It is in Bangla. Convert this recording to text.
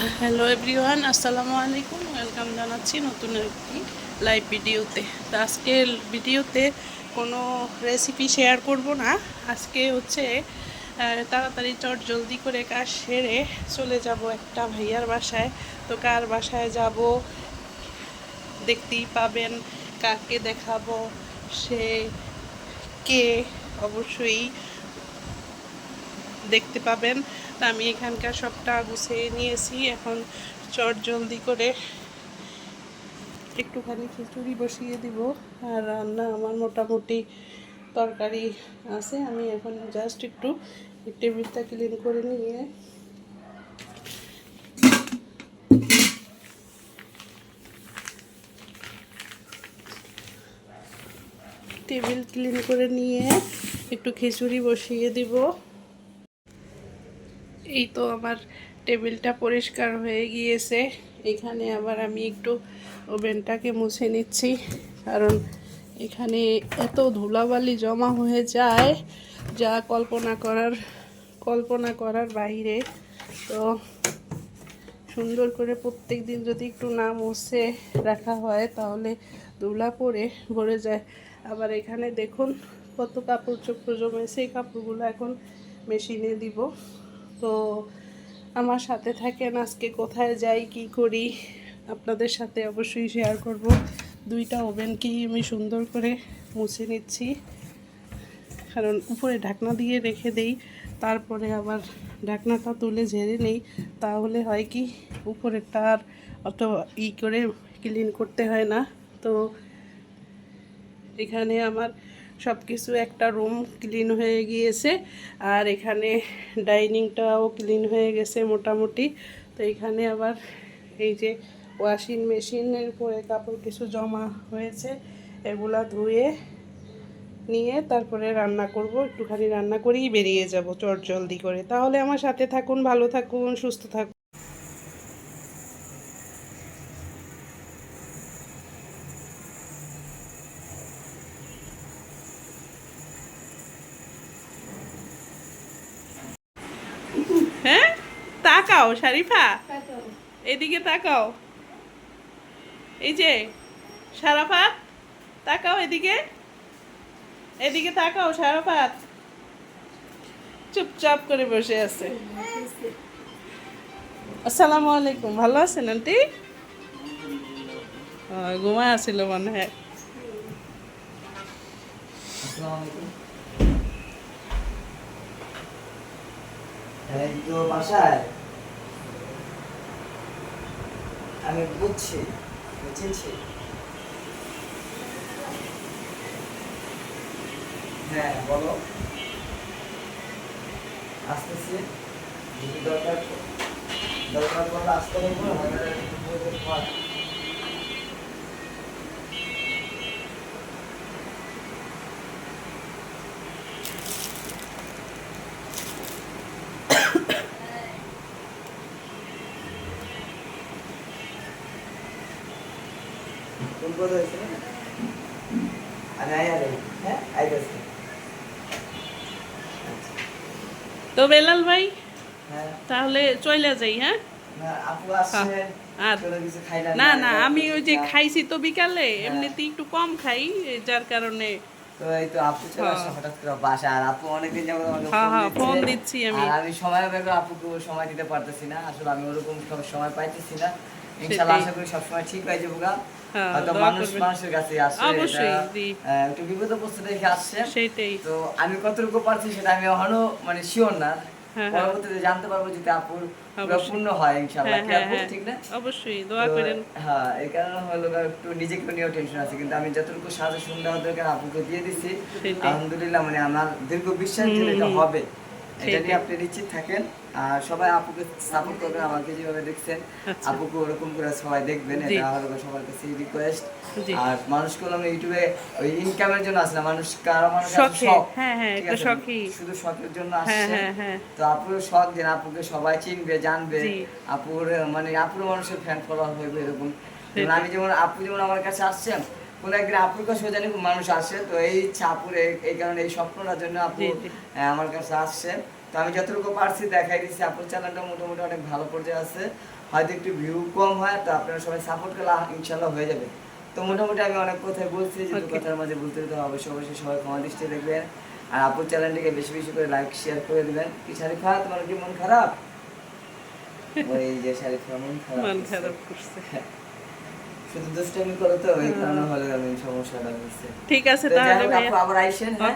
হ্যালো এভরিওয়ান আসসালামু আলাইকুম। ওয়েলকাম জানাচ্ছি নতুন একটি লাইভ ভিডিওতে তো আজকের ভিডিওতে কোনো রেসিপি শেয়ার করব না। আজকে হচ্ছে তাড়াতাড়ি চট জলদি করে কাজ সেরে চলে যাব একটা ভাইয়ার বাসায়। তো কার বাসায় যাব? দেখতেই পাবেন, কাকে দেখাবো? সে কে? অবশ্যই দেখতে পাবেন। তা আমি এখানকার সবটা গুছিয়ে নিয়েছি। এখন চট জলদি করে একটুখানি খিচুড়ি বসিয়ে দিব। আর রান্না আমার মোটামুটি তরকারি আছে। আমি এখন জাস্ট একটু টেবিলটা ক্লিন করে নিয়ে টেবিল ক্লিন করে নিয়ে একটু খিচুড়ি বসিয়ে দিব। এই তো আমার টেবিলটা পরিষ্কার হয়ে গিয়েছে। এখানে আবার আমি একটু ওভেনটাকে মুছে নিচ্ছি, কারণ এখানে এত ধুলাবালি জমা হয়ে যায় যা কল্পনা করার কল্পনা করার বাইরে। তো সুন্দর করে প্রত্যেক দিন যদি একটু না মুছে রাখা হয়, তাহলে ধুলা পরে ভরে যায়। আবার এখানে দেখুন কত কাপড় চোপড় জমেছে, এই কাপড়গুলো এখন মেশিনে দিব। তো আমার সাথে থাকেন, আজকে কোথায় যাই, কি করি, আপনাদের সাথে অবশ্যই শেয়ার করব। দুইটা ওভেনকেই আমি সুন্দর করে মুছে নিচ্ছি। কারণ উপরে ঢাকনা দিয়ে রেখে দেই, তারপরে আবার ঢাকনাটা তুলে ঝেড়ে নেই। তাহলে হয় কি, উপরেরটা আর অত ই করে ক্লিন করতে হয় না। তো এখানে আমার সব কিছু একটা রুম ক্লিন হয়ে গিয়েছে। আর এখানে ডাইনিংটাও ক্লিন হয়ে গেছে মোটামুটি। তো এখানে আবার এই যে ওয়াশিং মেশিনের পরে কাপড় কিছু জমা হয়েছে, এগুলা ধুয়ে নিয়ে তারপরে রান্না করব। একটুখানি রান্না করেই বেরিয়ে যাব চট জলদি করে। তাহলে আমার সাথে থাকুন, ভালো থাকুন, সুস্থ থাকুন হ্যাঁ তাকাও শারিফা। এদিকে তাকাও। এই যে সারাফাত তাকাও এদিকে। এদিকে তাকাও সারাফাত চুপচাপ করে বসে আছে। আসসালামু আলাইকুম ভালো আছেন আন্টি? ঘুমায় আসছিল মনে হয়। এই তো বাসায়? আমি বুঝছি বুঝেছি। হ্যাঁ বলো। আসতেছি। দরকার দরকার পড়লে আসতে পারব আমি হ্যাঁ আইতেছি তো বেলাল ভাই হ্যাঁ তাহলে চলে যাই হ্যাঁ না খাইলাম না আমি ওই যে হ্যাঁ। খাইছি তো বিকালে হ্যাঁ। এমনিতে একটু কম খাই যার কারণে হ্যাঁ। হ্যাঁ, ফোন হ্যাঁ, দিচ্ছে। আমি। আমি সময় আপুকে সময় দিতে পারতেছি না আসলে আমি ওরকম সময় পাইতেছি না ইনশাআল্লাহ সেটাই। আশা করি সবসময় ঠিক হয়ে যাব হ্যাঁ, হয়তো দোয়া মানুষ মানুষের কাছে আসে অবশ্যই, এটা, জি। আহ, একটু বিপদ অবস্থা দেখে আসছে। সেইটাই। তো আমি কতটুকু পারছি সেটা আমি এখনও মানে শিওর না। হ্যাঁ। পরবর্তীতে জানতে পারব যদি আপুর পূর্ণ ইনশাআল্লাহ। হ্যাঁ ঠিক না? অবশ্যই দোয়া করেন। হ্যাঁ এই কারণে হলো একটু নিজেকে নিয়েও টেনশন আছে কিন্তু আমি যতটুকু দেওয়া দরকার আপুকে দিয়ে দিছি। সেটাই। আলহামদুলিল্লাহ মানে আমার দীর্ঘ বিশ্বাস। হবে। এটা নিয়ে আপনি নিশ্চিত থাকেন। আর সবাই আপুকে সাপোর্ট করবেন আমাকে যেভাবে দেখছেন আচ্ছা। আপুকে ওরকম করে সবাই দেখবেন এটা হলো সবার কাছে রিকোয়েস্ট আর আমি ইউটিউবে ওই ইনকামের জন্য আসলে মানুষ কারও মানুষ শখ। হ্যাঁ, হ্যাঁ। শুধু শখের জন্য হ্যাঁ আসছে হ্যাঁ হ্যাঁ। তো আপুর শখ যে আপুকে সবাই চিনবে জানবে। আপুর মানে আপুর মানুষের ফ্যান ফলোয়ার হইবে এরকম। আমি যেমন আপু যেমন আমার কাছে আসছেন কোন একদিন আপুর কাছে জানি মানুষ আসে তো এই ইচ্ছা আপুর এই- কারণে এই স্বপ্নটার জন্য আপু আমার কাছে আসছে। তো আমি যতটুকু পারছি দেখাই দিচ্ছি আপুর চ্যানেলটা মোটামুটি অনেক ভালো পর্যায়ে আছে। হয়তো একটু ভিউ কম হয় তো আপনারা সবাই সাপোর্ট করলে ইনশাল্লাহ হয়ে যাবে। তো মোটামুটি আমি অনেক কথাই বলছি যে কথার মাঝে বলতে দিতে অবশ্যই অবশ্যই সবাই ক্ষমা দৃষ্টি দেখবেন। আর আপুর চ্যানেলটিকে বেশি বেশি করে লাইক শেয়ার করে দিবেন। কি শারিফা তোমার কি মন খারাপ? ওই যে শারিফা মন খারাপ মন খারাপ করছে। ঠিক আছে তাহলে আবার আইসেন হ্যাঁ.